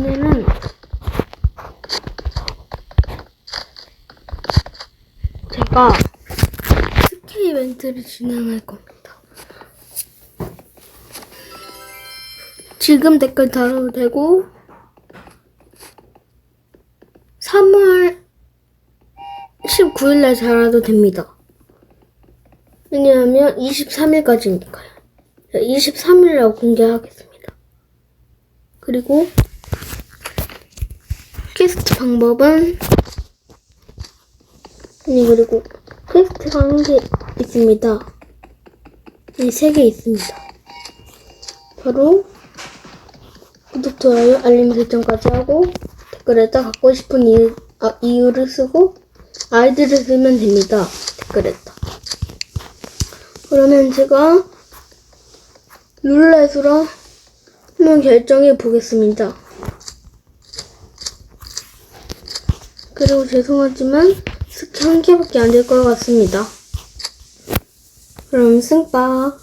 오늘은 제가 스케 이벤트를 진행할 겁니다. 지금 댓글 달아도 되고 3월 19일날 달아도 됩니다. 왜냐하면 23일까지니까요. 23일날 공개하겠습니다. 그리고 방법은 아니 그리고 퀘스트가 한개 있습니다. 네, 세 개 있습니다. 바로 구독, 좋아요, 알림 설정까지 하고 댓글에다 갖고 싶은 이유, 아, 이유를 쓰고 아이디를 쓰면 됩니다. 댓글에다. 그러면 제가 룰렛으로 한번 결정해 보겠습니다. 그리고 죄송하지만 스키 한 개밖에 안 될 것 같습니다. 그럼 승빠.